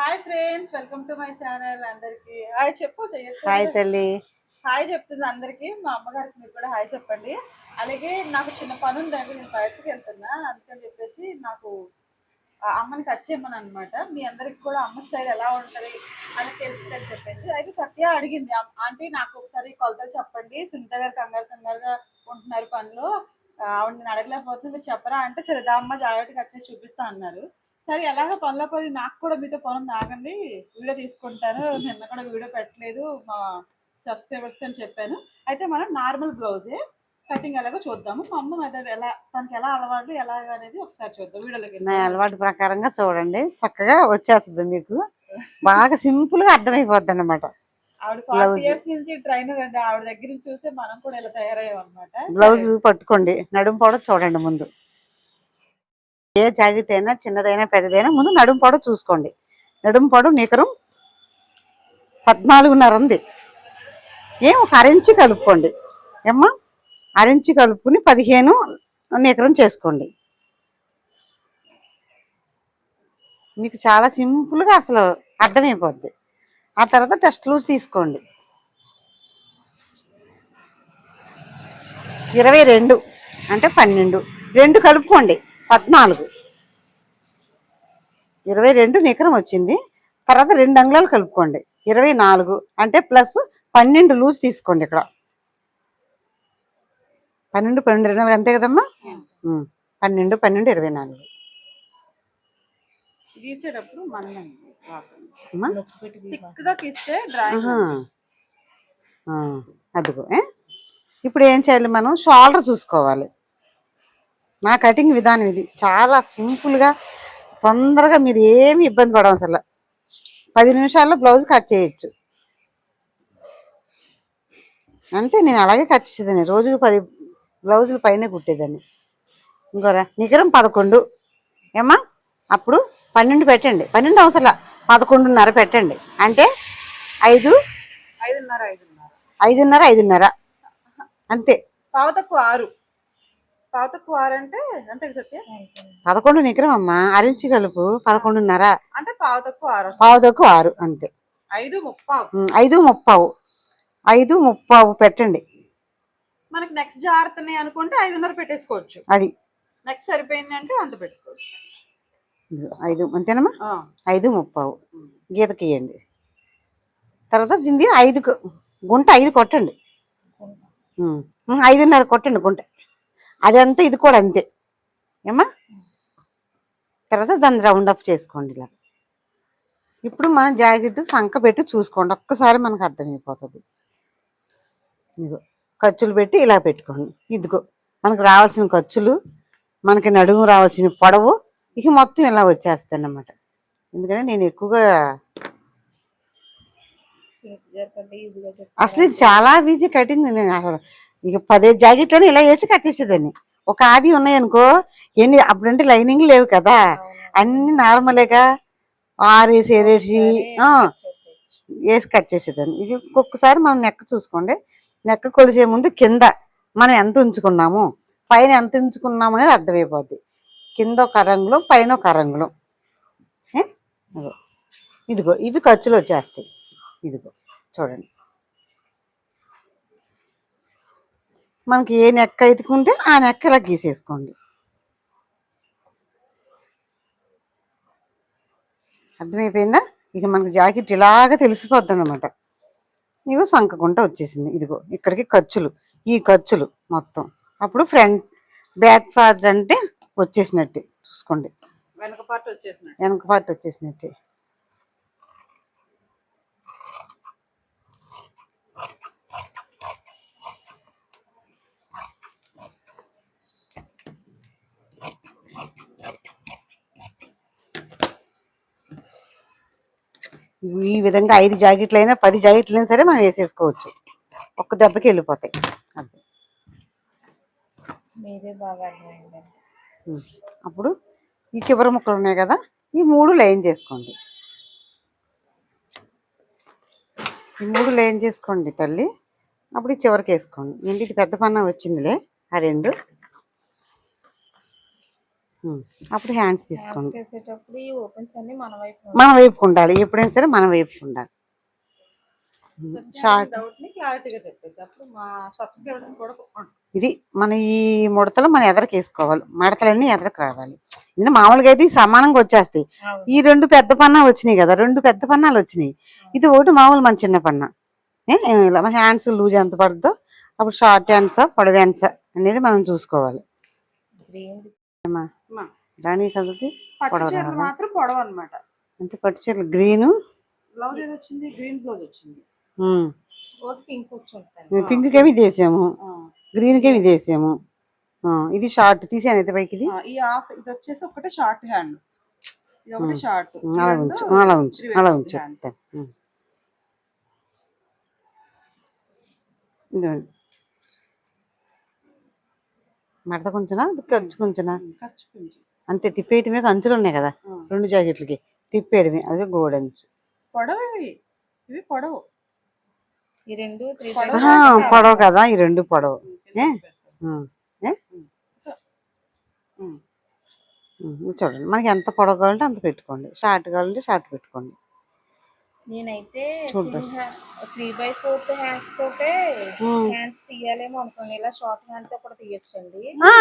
Hi friends welcome to my channel అందరికి. Hi చెప్పు. Hi తల్లి. హాయ్ చెప్తుంది అందరికి. మా అమ్మగారికి మీరు కూడా హాయ్ చెప్పండి. అలాగే నాకు చిన్న పని ఉందండి. నేను బయటకు వెళ్తున్నా. అందుకని చెప్పేసి నాకు అమ్మని కట్ చేయమని అనమాట మీ అందరికి కూడా అమ్మ స్టైల్ ఎలా ఉంటుంది అని తెలుస్తుందని చెప్పేసి. అయితే సత్య అడిగింది. "అమ్- ఆంటీ నాకు ఒకసారి కొలతలు చెప్పండి. సునీత గారు కంగారు కంగారుగా ఉంటున్నారు పనిలో. ఆవిడ నేను అడగలేకపోతుంది మీరు చెప్పరా అంటే సరే అమ్మ జాగ్రత్త కట్ చేసి చూపిస్తా అన్నారు. సరే ఎలాగ పనిలో పని నాకు కూడా మీతో పనులు ఆగండి వీడియో తీసుకుంటాను. నిన్న కూడా వీడియో పెట్టలేదు. మా సబ్స్క్రైబర్స్ అని చెప్పాను. అయితే మనం నార్మల్ బ్లౌజే కటింగ్ ఎలాగో చూద్దాము. మా అమ్మ మెథడ్ ఎలా తనకి ఎలా అలవాటు ఎలాగ అనేది ఒకసారి చూద్దాం. వీడియోలోకి నా అలవాటు ప్రకారంగా చూడండి. చక్కగా వచ్చేస్తుంది మీకు. బాగా సింపుల్గా అర్థమైపోద్ది అనమాట ఆవిడ ఫార్టీ. ఇయర్స్ నుంచి ట్రైనర్ అండి. ఆవిడ దగ్గర నుంచి చూస్తే మనం కూడా ఇలా తయారయ్యాం అనమాట బ్లౌజ్ పట్టుకోండి. నడుము పొడవు చూడండి ముందు. ఏ జాకెట్ అయినా చిన్నదైనా పెద్దదైనా ముందు నడుము పొడవు చూసుకోండి. నడుము పొడవు నికరం పద్నాలుగున్నర ఉంది ఏం ఒక అరించి కలుపుకోండి. ఏమ్మా? అరించి కలుపుకుని పదిహేను నికరం చేసుకోండి. మీకు చాలా సింపుల్గా అసలు అర్థమైపోద్ది. ఆ తర్వాత టెస్ట్ లూజ్ తీసుకోండి. ఇరవై రెండు అంటే పన్నెండు. రెండు కలుపుకోండి. పద్నాలుగు. ఇరవై రెండు నికరం వచ్చింది. తర్వాత రెండు అంగుళాలు కలుపుకోండి. ఇరవై నాలుగు అంటే ప్లస్ పన్నెండు లూజ్ తీసుకోండి ఇక్కడ. పన్నెండు పన్నెండు ఇరవై నాలుగు అంతే కదమ్మా? ఉమ్. పన్నెండు పన్నెండు ఇరవై నాలుగు. గీసేటప్పుడు అదిగో? ఇప్పుడు ఏం చేయాలి మనం? షోల్డర్ చూసుకోవాలి. నా కటింగ్ విధానం ఇది. చాలా సింపుల్గా తొందరగా మీరు ఏమి ఇబ్బంది పడవసల పది నిమిషాల్లో బ్లౌజ్ కట్ చేయొచ్చు. అంతే నేను అలాగే కట్ చేసేదాన్ని. రోజుకు పది బ్లౌజులు పైన కుట్టేదాన్ని. ఇంకోరా నికరం పదకొండు. ఏమా అప్పుడు పన్నెండు పెట్టండి. పన్నెండు అవసరం పదకొండున్నర పెట్టండి. అంటే ఐదు ఐదున్నర ఐదున్నర. ఐదున్నర ఐదున్నర. అంతే. పావు తక్కువ ఆరు. అంతే సత్య? పదకొండు నికరం అమ్మా అరించి కలుపు పదకొండున్నర. అంటే పావు తక్కువ ఆరు ఆరు అంతే. ఐదు ముప్పావు. ఉమ్, ఐదు ముప్పావు. ఐదు ముప్పావు పెట్టండి. మనకి నెక్స్ట్ జాగ్రత్తని అనుకుంటే ఐదున్నర పెట్టేసుకోవచ్చు. అది. నెక్స్ట్ సరిపోయింది అంటే అంత పెట్టుకోవచ్చు. ఇదిగో ఐదు అంతేనమ్మా? ఆ, ఐదు ముప్పావు. గీతకి ఇవ్వండి తర్వాత దీన్ని ఐదు గుంట ఐదు కొట్టండి. ఉమ్, ఉమ్, ఐదున్నర కొట్టండి గుంట. అదంతా ఇది కూడా అంతే. ఏమ్మా? తర్వాత దాన్ని రౌండ్ అప్ చేసుకోండి ఇలా. ఇప్పుడు మనం జాకెట్ సంక పెట్టి చూసుకోండి. ఒక్కసారి మనకు అర్థమైపోతుంది. ఇదిగో ఖర్చులు పెట్టి ఇలా పెట్టుకోండి. ఇదిగో మనకు రావాల్సిన ఖర్చులు మనకి నడుము రావాల్సిన పొడవు ఇక మొత్తం ఇలా వచ్చేస్తుంది అన్నమాట ఎందుకంటే నేను ఎక్కువగా అసలు ఇది చాలా ఈజీ కటింగ్ నేను అసలు ఇక పదే జాకెట్లను ఇలా వేసి కట్టేసేదాన్ని. ఒక ఆది ఉన్నాయనుకో ఎన్ని అప్పుడంటే లైనింగ్ లేవు కదా. అన్ని నార్మలేగా ఆరేసి ఏరేసి వేసి కట్ చేసేదాన్ని ఇది ఒక్కొక్కసారి మనం నెక్క చూసుకోండి. నెక్క కొలిసే ముందు కింద మనం ఎంత ఉంచుకున్నాము పైన ఎంత ఉంచుకున్నాము అనేది అర్థమైపోద్ది. కింద ఒక రంగులు పైన ఒక రంగులు ఇదిగో ఇవి ఖర్చులు వచ్చేస్తాయి. ఇదిగో చూడండి. మనకి ఏ నెక్క ఎత్తుకుంటే ఆ నెక్క ఇలా గీసేసుకోండి. అర్థమైపోయిందా? ఇక మనకి జాకెట్ ఇలాగ తెలిసిపోద్ది అనమాట ఇగో సంకకుంట వచ్చేసింది. ఇదిగో ఇక్కడికి ఖర్చులు. ఈ ఖర్చులు మొత్తం. అప్పుడు ఫ్రంట్ బ్యాక్ పార్ట్ అంటే వచ్చేసినట్టే. చూసుకోండి. వెనక పార్ట్ వచ్చేసినట్టు. వెనక పార్ట్ వచ్చేసినట్టే. ఈ విధంగా ఐదు జాకెట్లు అయినా పది జాకెట్లు అయినా సరే మనం వేసేసుకోవచ్చు. ఒక్క దెబ్బకి వెళ్ళిపోతాయి. అప్పుడు ఈ చివరి ముక్కలు ఉన్నాయి కదా ఈ మూడు లైన్ చేసుకోండి. ఈ మూడు లైన్ చేసుకోండి తల్లి. అప్పుడు ఈ చివరికి వేసుకోండి. ఏంటి ఇది పెద్ద పన్న వచ్చిందిలే. ఆ రెండు. అప్పుడు హ్యాండ్స్ తీసుకోండి మన వైపు మన వైపు ఉండాలి. ఎప్పుడైనా సరే మన వైపు ఉండాలి. షార్ట్ డౌట్ని క్లారిటీగా చెప్పేసి అప్పుడు మా సబ్స్క్రైబర్స్ కూడా ఉంటుంది. ఇది మన ఈ ముడతలు మన ఎదరికి వేసుకోవాలి. మడతలన్నీ ఎదరికి రావాలి. ఇది మామూలుగా అయితే ఈ సమానంగా వచ్చేస్తాయి. ఈ రెండు పెద్ద పన్నా వచ్చినాయి కదా రెండు పెద్ద పన్నాలు వచ్చినాయి. ఇది ఒకటి మామూలు మన చిన్న పన్నా. ఏ, ఇలా మన హ్యాండ్స్ లూజ్ ఎంత పడుతుందో అప్పుడు షార్ట్ హ్యాండ్సా పొడవు హ్యాండ్సా అనేది మనం చూసుకోవాలి. అమ్మా, రాణి పట్టు పొడవు? మాత్రం పొడవు అనమాట అంటే పట్టు చీరలు గ్రీను? బ్లౌజ్ ఏది వచ్చింది గ్రీన్ బ్లౌజ్ వచ్చింది. పింక్ వచ్చి పింక్ కేమి ఆ, గ్రీన్ కేమి ఆ, ఇది షార్ట్. తీసాను అయితే పైకి ఇది హాఫ్ వచ్చేసి ఒకటే షార్ట్ హ్యాండ్. ఇది ఒకటి ఉమ్. షార్ట్. అలా ఉంచు అలా ఉంచు అలా ఉంచు. ఇదిగోండి. మడత కొంచెనా? ఖర్చు కొంచెనా? కొంచెం. అంతే తిప్పేయటమే అంచులు ఉన్నాయి కదా. రెండు జాకెట్లకి. తిప్పేయడమే అదే గోడంచు పొడవు ఇవి పొడవు. ఈ రెండు త్రీ పొడవు. కదా ఈ రెండు పొడవు. చూడండి మనకి ఎంత పొడవు కావాలంటే అంత పెట్టుకోండి. షార్ట్ కావాలంటే షార్ట్ పెట్టుకోండి. నేనైతే. త్రీ బై ఫోర్త్ హ్యాండ్స్ తోటే. హ్యాండ్స్ తీయాలేమో అనుకోండి ఇలా షార్ట్ హ్యాండ్తో కూడా తీయొచ్చండి. ఆ,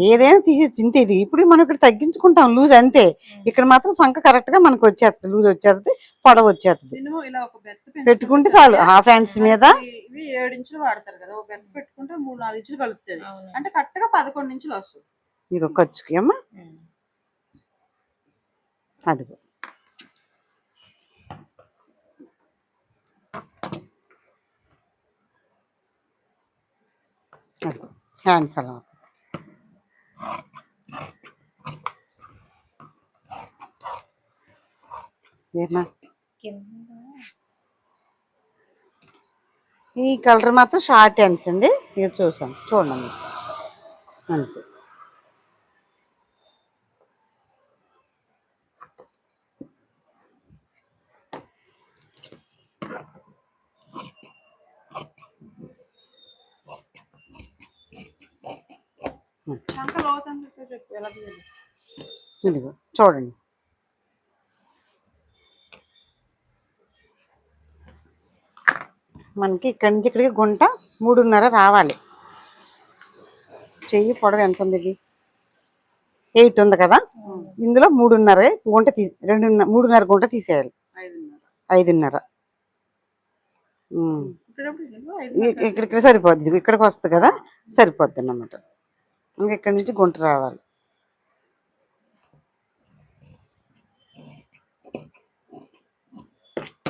ఏదైనా తీయచ్చు ఇంతే ఇది. ఇప్పుడు మనం ఇక్కడ తగ్గించుకుంటాం. లూజ్ అంతే. ఇక్కడ మాత్రం సంఖ కరెక్ట్గా మనకు వచ్చేస్తుంది. లూజ్ వచ్చేస్తుంది పొడవు వచ్చేస్తుంది. నేను ఇలా ఒక బెత్త పెట్టుకుంటే చాలు. హాఫ్ హ్యాండ్స్ మీద. ఇవి- ఏడు ఇంచులు వాడతారు కదా. ఒక బెత్త పెట్టుకుంటే మూడు నాలుగు ఇంచులు కలుపుతుంది. అంటే కరెక్ట్గా పదకొండు ఇంచులు వస్తుంది. ఇది ఒక ఖర్చుకి అమ్మా. ఉమ్. అదిగో అదిగో హ్యాండ్స్ అలా. ఏమా? ఈ కలర్ మాత్రం షార్ట్ హ్యాండ్స్ అండి. ఇది చూసాను. చూడండి. అంతే శంఖ లోతంగా చెప్పు ఎలా తీయాలి ఇదిగో చూడండి. మనకి ఇక్కడి నుంచి ఇక్కడికి గుంట మూడున్నర రావాలి. చెయ్యి పొడవు ఎంత ఉంది ఇది? ఎయిట్ ఉంది కదా? ఇందులో మూడున్నర గుంట తీ రెండున్నర మూడున్నర గుంట తీసేయాలి. ఐదున్నర. ఇక్కడ సరిపోద్ది. ఇక్కడికి వస్తుంది కదా? సరిపోద్ది అన్నమాట. ఇంకా ఇక్కడి నుంచి గుంట రావాలి?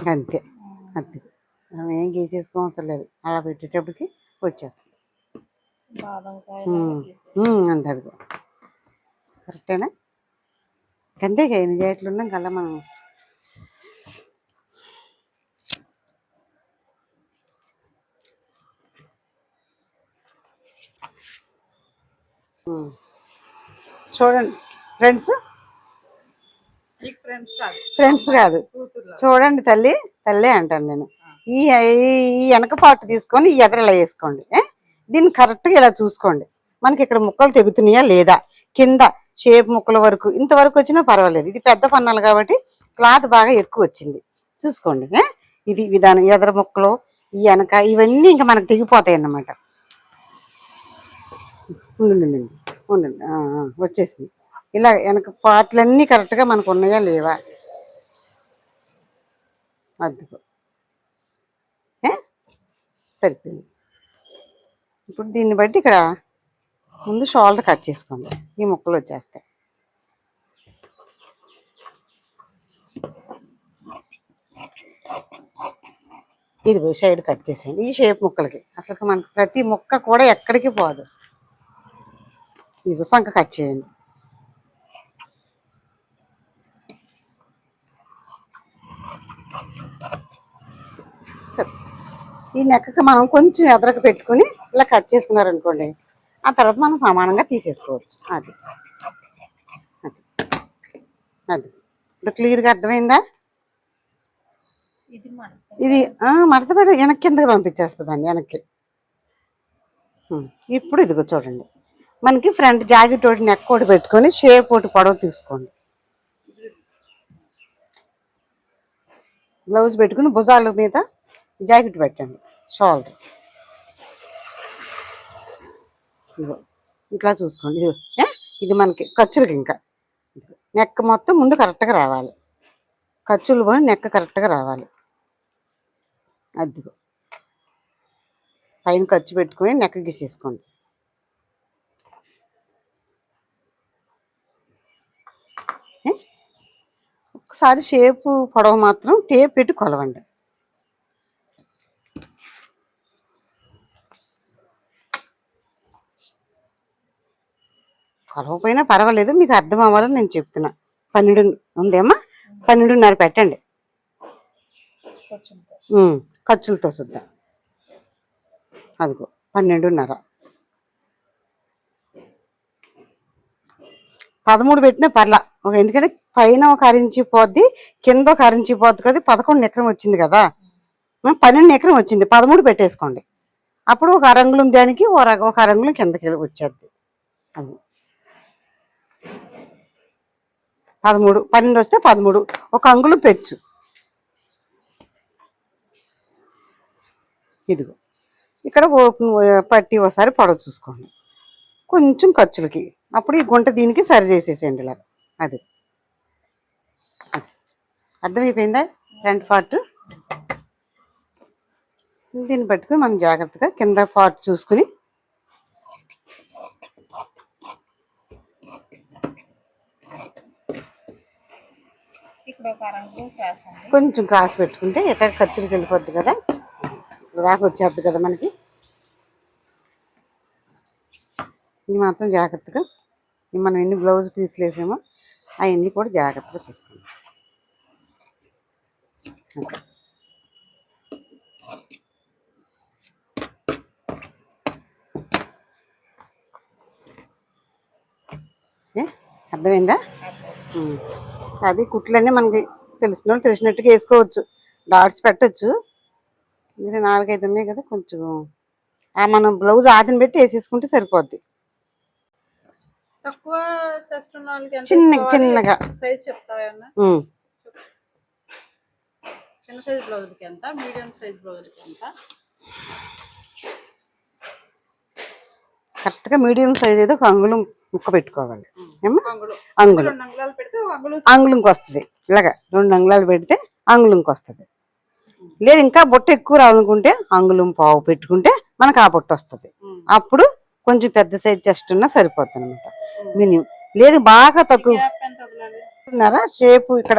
అంతే. అంతే. మనం ఏం గీసేసుకోవసరం లేదు. అలా పెట్టేటప్పటికి. ఉమ్, అంతే అదిగో. కరెక్టేనా? అంతే ఎన్ని జాకెట్లు ఉన్నాం కల్లా మనం చూడండి ఫ్రెండ్స్? ఫ్రెండ్స్ కాదు. చూడండి తల్లి తల్లే అంటాను నేను. ఈ ఈ వెనక పాటు తీసుకొని ఈ ఎదరలా వేసుకోండి? దీన్ని కరెక్ట్గా ఇలా చూసుకోండి. మనకి ఇక్కడ ముక్కలు తెగుతున్నాయా లేదా? కింద షేప్ ముక్కల వరకు. ఇంతవరకు వచ్చినా పర్వాలేదు. ఇది పెద్ద పన్నాలు కాబట్టి క్లాత్ బాగా ఎక్కువ వచ్చింది. చూసుకోండి? ఇది విధానం. ఎదర ముక్కలు ఈ వెనక ఇవన్నీ ఇంకా మనకు తెగిపోతాయి అన్నమాట ఉండండి. వచ్చేసింది. ఇలా వెనక పాటలన్నీ కరెక్ట్గా మనకు ఉన్నాయా లేవా అద్దుకో సరిపోయింది. ఇప్పుడు దీన్ని బట్టి ఇక్కడ ముందు షోల్డర్ కట్ చేసుకోండి. ఈ ముక్కలు వచ్చేస్తాయి. ఇది సైడ్ కట్ చేసేయండి. ఈ షేప్ ముక్కలకి. అసలు మనకి ప్రతి ముక్క కూడా ఎక్కడికి పోదు. ఇది సంక కట్ చేయండి. ఈ నెక్కకి మనం కొంచెం ఎదరకు పెట్టుకుని ఇలా కట్ చేసుకున్నారనుకోండి ఆ తర్వాత మనం సమానంగా తీసేసుకోవచ్చు. అది. అది. అది. ఇప్పుడు క్లియర్గా అర్థమైందా? ఇది మడత. పెట్టి వెనక్కి కిందకి పంపించేస్తుందండి వెనక్కి. ఇప్పుడు ఇదిగో చూడండి. మనకి ఫ్రంట్ జాకెట్ ఒకటి నెక్ ఒకటి పెట్టుకొని షేప్ ఒకటి పొడవు తీసుకోండి. బ్లౌజ్ పెట్టుకుని భుజాల మీద జాకెట్ పెట్టండి షోల్డర్. ఇదిగో ఇట్లా చూసుకోండి. ఇది ఇది మనకి ఖర్చులకి ఇంకా. నెక్ మొత్తం ముందు కరెక్ట్గా రావాలి. ఖర్చులు పోయి నెక్ కరెక్ట్గా రావాలి. అదిగో. పైన ఖర్చు పెట్టుకొని నెక్క గీసేసుకోండి ఏ? ఒకసారి షేపు పొడవు మాత్రం టేప్ పెట్టి కొలవండి. కొలవపోయినా పర్వాలేదు మీకు అర్థం అవ్వాలని నేను చెప్తున్నా. పన్నెండు ఉందేమ్మా పన్నెండున్నర పెట్టండి. ఖర్చులతో సుద్దా. అదిగో పన్నెండున్నర. పదమూడు పెట్టినా పర్లా. ఒక ఎందుకంటే పైన ఒక అరించి పోద్ది కింద ఒక అరించి పోద్ది కదా పదకొండు ఎకరం వచ్చింది కదా. పన్నెండు ఎకరం వచ్చింది పదమూడు పెట్టేసుకోండి. అప్పుడు ఒక అరంగులం దానికి ఒక అరంగులం ఒక కిందకి వచ్చేద్ది. అది. పదమూడు పన్నెండు వస్తే పదమూడు ఒక అంగుళం పెచ్చు. ఇదిగో. ఇక్కడ ఓపెన్ పట్టి ఒకసారి పొడవ చూసుకోండి. కొంచెం ఖర్చులకి. అప్పుడు ఈ గుంట దీనికి సరి చేసేసేయండి ఇలా. అది. అర్థమైపోయిందా? Front part. దీన్ని పట్టుకుని మనం జాగ్రత్తగా కింద పార్ట్ చూసుకుని కొంచెం క్రాస్ పెట్టుకుంటే ఎక్కడ ఖర్చులకు వెళ్ళిపోద్ది కదా? దాకా వచ్చేద్ది కదా మనకి? ఇది మాత్రం జాగ్రత్తగా మనం ఎన్ని బ్లౌజ్ పీసులు వేసామో అవన్నీ కూడా జాగ్రత్తగా. ఏ? అర్థమైందా. అది కుట్లన్నీ మనకి తెలిసిన వాళ్ళు తెలిసినట్టుగా వేసుకోవచ్చు. డాట్స్ పెట్టచ్చు. నాలుగైదు ఉన్నాయి కదా కొంచెం. ఆ మనం బ్లౌజ్ ఆదిని పెట్టి వేసేసుకుంటే సరిపోద్ది. తక్కువ చెస్ట్ ఉన్న వాళ్ళకి చిన్న చిన్నగా. సైజ్ చెప్తావా. చిన్న సైజ్ బ్లౌజ్కి ఎంత? మీడియం సైజ్ బ్లౌజ్కి ఎంత? కరెక్ట్గా మీడియం సైజ్ అయితే ఒక అంగుళం ముక్క పెట్టుకోవాలి. అంగుళం. అంగుళంకి వస్తుంది. ఇలాగా రెండు అంగుళాలు పెడితే అంగుళంకి వస్తుంది. లేదు ఇంకా బొట్ట ఎక్కువ రావాలనుకుంటే అంగుళం పావు పెట్టుకుంటే మనకు ఆ బొట్ట వస్తుంది. అప్పుడు కొంచెం పెద్ద సైజ్ చెస్ట్ ఉన్నా సరిపోతుంది అనమాట మినిమం. లేదు బాగా తక్కువ. రెండున్నర షేపు ఇక్కడ.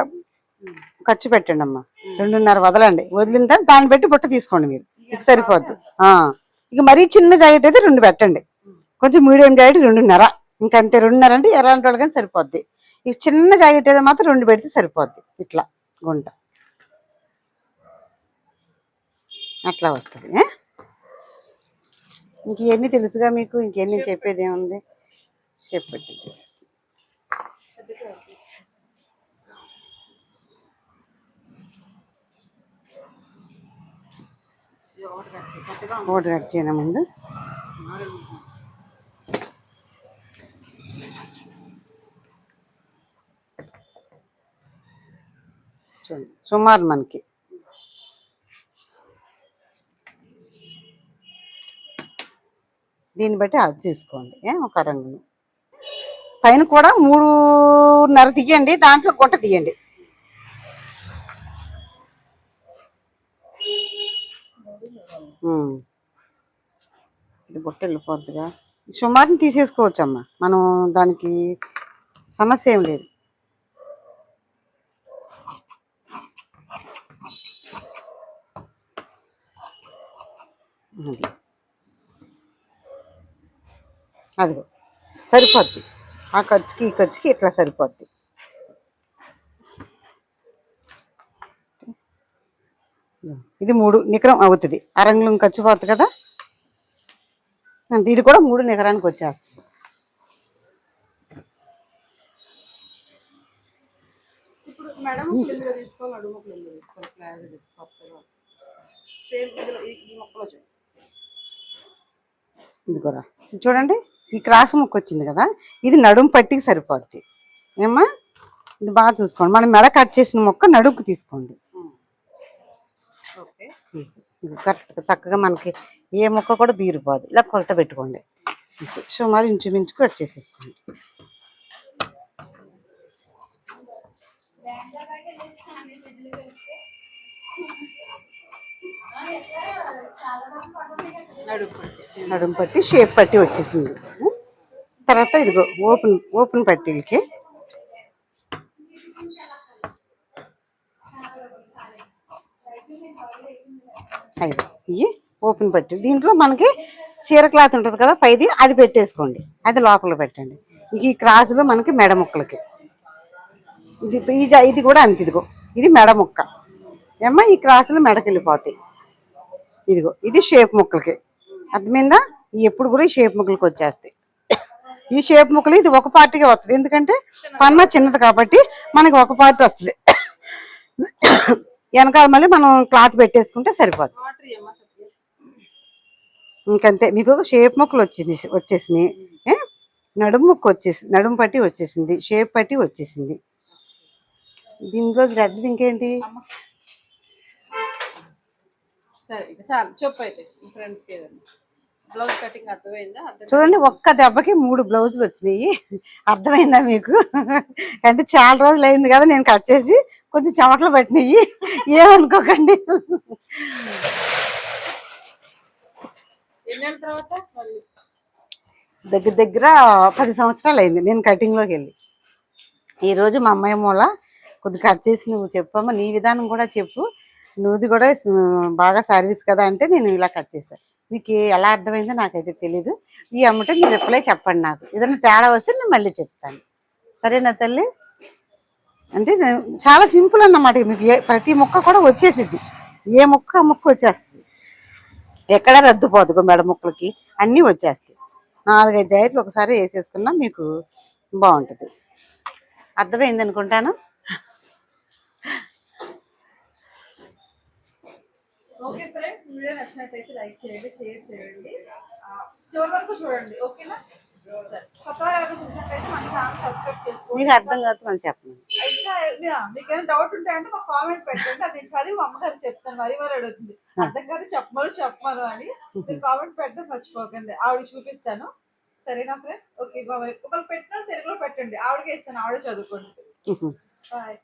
ఖర్చు పెట్టండి అమ్మా. రెండున్నర వదలండి. వదిలిన తర్వాత దాన్ని పెట్టి బుట్ట తీసుకోండి మీరు. ఇక సరిపోద్ది. ఆ. ఇక మరీ చిన్న జాకెట్ అయితే రెండు పెట్టండి. కొంచెం మీడియం జాకెట్ రెండున్నర. ఇంకంతే రెండున్నర అంటే ఎలాంటి వాళ్ళకైనా సరిపోద్ది. ఇక చిన్న జాకెట్ అయితే మాత్రం రెండు పెడితే సరిపోద్ది. ఇట్లా గుంట. అట్లా వస్తుంది? ఇంక ఇవన్నీ తెలుసుగా మీకు? ఇంకెన్ని చెప్పేది ఏముంది? చెప్పండి ఒకటి యాడ్ చేయనా ముందు. చూడండి. సుమారు మనకి. దీన్ని బట్టి అది చేసుకోండి. ఒక రంగును పైన కూడా మూడున్నర తీయండి దాంట్లో గుంట తీయండి. ఇది బుట్ట వెళ్ళిపోద్దిగా. సుమారుని తీసేసుకోవచ్చమ్మా. మనం దానికి సమస్య ఏం లేదు. అది. అదిగో. సరిపోద్ది. ఆ ఖర్చుకి ఈ ఖర్చుకి ఇట్లా సరిపోద్ది? ఇది మూడు నికరం అవుతుంది. అరంగులం ఖర్చు పోతుంది కదా? ఇది కూడా మూడు నికరానికి వచ్చేస్తుంది. చూడండి ఇదిగోరా చూడండి. ఈ క్రాస్ ముక్క వచ్చింది కదా ఇది నడుము పట్టికి సరిపోద్ది. ఏమ్మా? ఇది బాగా చూసుకోండి. మనం మెడ కట్ చేసిన ముక్క నడుముకు తీసుకోండి. కరెక్ట్గా చక్కగా మనకి ఏ ముక్క కూడా బీరిపోదు. ఇలా కొలత పెట్టుకోండి. సుమారు ఇంచుమించుకు వచ్చేసేసుకోండి. నడుపు నడుము పట్టి షేప్ పట్టి వచ్చేసింది. తర్వాత ఇదిగో ఓపెన్ ఓపెన్ పట్టీలకి ఐదు ఇవి ఓపెన్ పట్టి. దీంట్లో మనకి చీర క్లాత్ ఉంటుంది కదా పైది అది పెట్టేసుకోండి. అది లోపల పెట్టండి. ఇక ఈ క్రాసులో మనకి మెడ ముక్కలకి. ఇది ఇది కూడా అంత ఇదిగో. ఇది మెడ ముక్క. ఏమ్మా ఈ క్రాసులు మెడకెళ్ళిపోతాయి. ఇదిగో ఇది షేప్ ముక్కలకి. అర్థమైందా? ఈ ఎప్పుడు కూడా ఈ షేప్ ముక్కలకి వచ్చేస్తాయి. ఈ షేప్ ముక్కలు ఇది ఒక పార్టీగా వస్తుంది ఎందుకంటే పన్న చిన్నది కాబట్టి మనకి ఒక పార్టీ వస్తుంది. వెనకాల మళ్ళీ మనం క్లాత్ పెట్టేసుకుంటే సరిపోతుంది ఇంకంతే. మీకు షేప్ ముక్కలు వచ్చింది వచ్చేసినాయి. నడుము ముక్క వచ్చేసి నడుము పట్టి వచ్చేసింది షేప్ పట్టి వచ్చేసింది. దీనిలో రెడ్ ఇంకేంటి? సరే ఇక చాలు. చెప్పు అయితే ఫ్రెండ్స్కి ఏదైనా. బ్లౌజ్ కటింగ్ అర్థమైందా? అర్థం చూడండి ఒక్క దెబ్బకి మూడు బ్లౌజులు వచ్చినాయి. అర్థమైందా మీకు? అంటే చాలా రోజులు అయింది కదా నేను కట్ చేసి కొంచెం చెమటలు పట్టినాయి. ఏమనుకోకండి. ఎన్నేళ్ళ తర్వాత మళ్ళీ? దగ్గర దగ్గర పది సంవత్సరాలు అయింది నేను కటింగ్లోకి వెళ్ళి. ఈరోజు మా అమ్మాయి మూల కొద్ది కట్ చేసి నువ్వు చెప్పమ్మా నీ విధానం కూడా చెప్పు. నువ్వుది కూడా బాగా సర్వీస్ కదా అంటే నేను ఇలా కట్ చేశాను మీకు ఎలా అర్థమైందో నాకైతే తెలీదు. ఈ అమ్మటే మీరు రిప్లై చెప్పండి నాకు. ఏదైనా తేడా వస్తే నేను మళ్ళీ చెప్తాను. సరేనా తల్లి? అంటే చాలా సింపుల్ అన్నమాట. మీకు ఏ ప్రతి ముక్క కూడా వచ్చేసిద్ది. ఏ ముక్క ఆ ముక్క వచ్చేస్తుంది. ఎక్కడ రద్దుపోదు మెడ ముక్కలకి. అన్నీ వచ్చేస్తాయి. నాలుగైదు జాయిట్లు ఒకసారి వేసేసుకున్నా మీకు బాగుంటుంది. అర్థమైంది అనుకుంటాను ఓకే ఫ్రెండ్స్ వీడియో నచ్చినట్టయితే లైక్ చేయండి షేర్ చేయండి. చివరి వరకు చూడండి ఓకేనా మీకు అర్థం కాదు మనం చెప్పండి అయితే యా, మీకు ఏమైనా డౌట్ ఉంటే అంటే మాకు కామెంట్ పెట్టండి అది చదివి మా అమ్మగారు చెప్తాను మరి మరి అడుగుతుంది. అర్థం కాదు చెప్పమని చెప్పమను అని. మీరు కామెంట్ పెట్టడం మర్చిపోకండి ఆవిడ చూపిస్తాను. సరేనా ఫ్రెండ్స్ ఓకే ఒకరు పెట్టినా తెలుగులో పెట్టండి ఆవిడకి ఇస్తాను ఆవిడ చదువుకోండి. బాయ్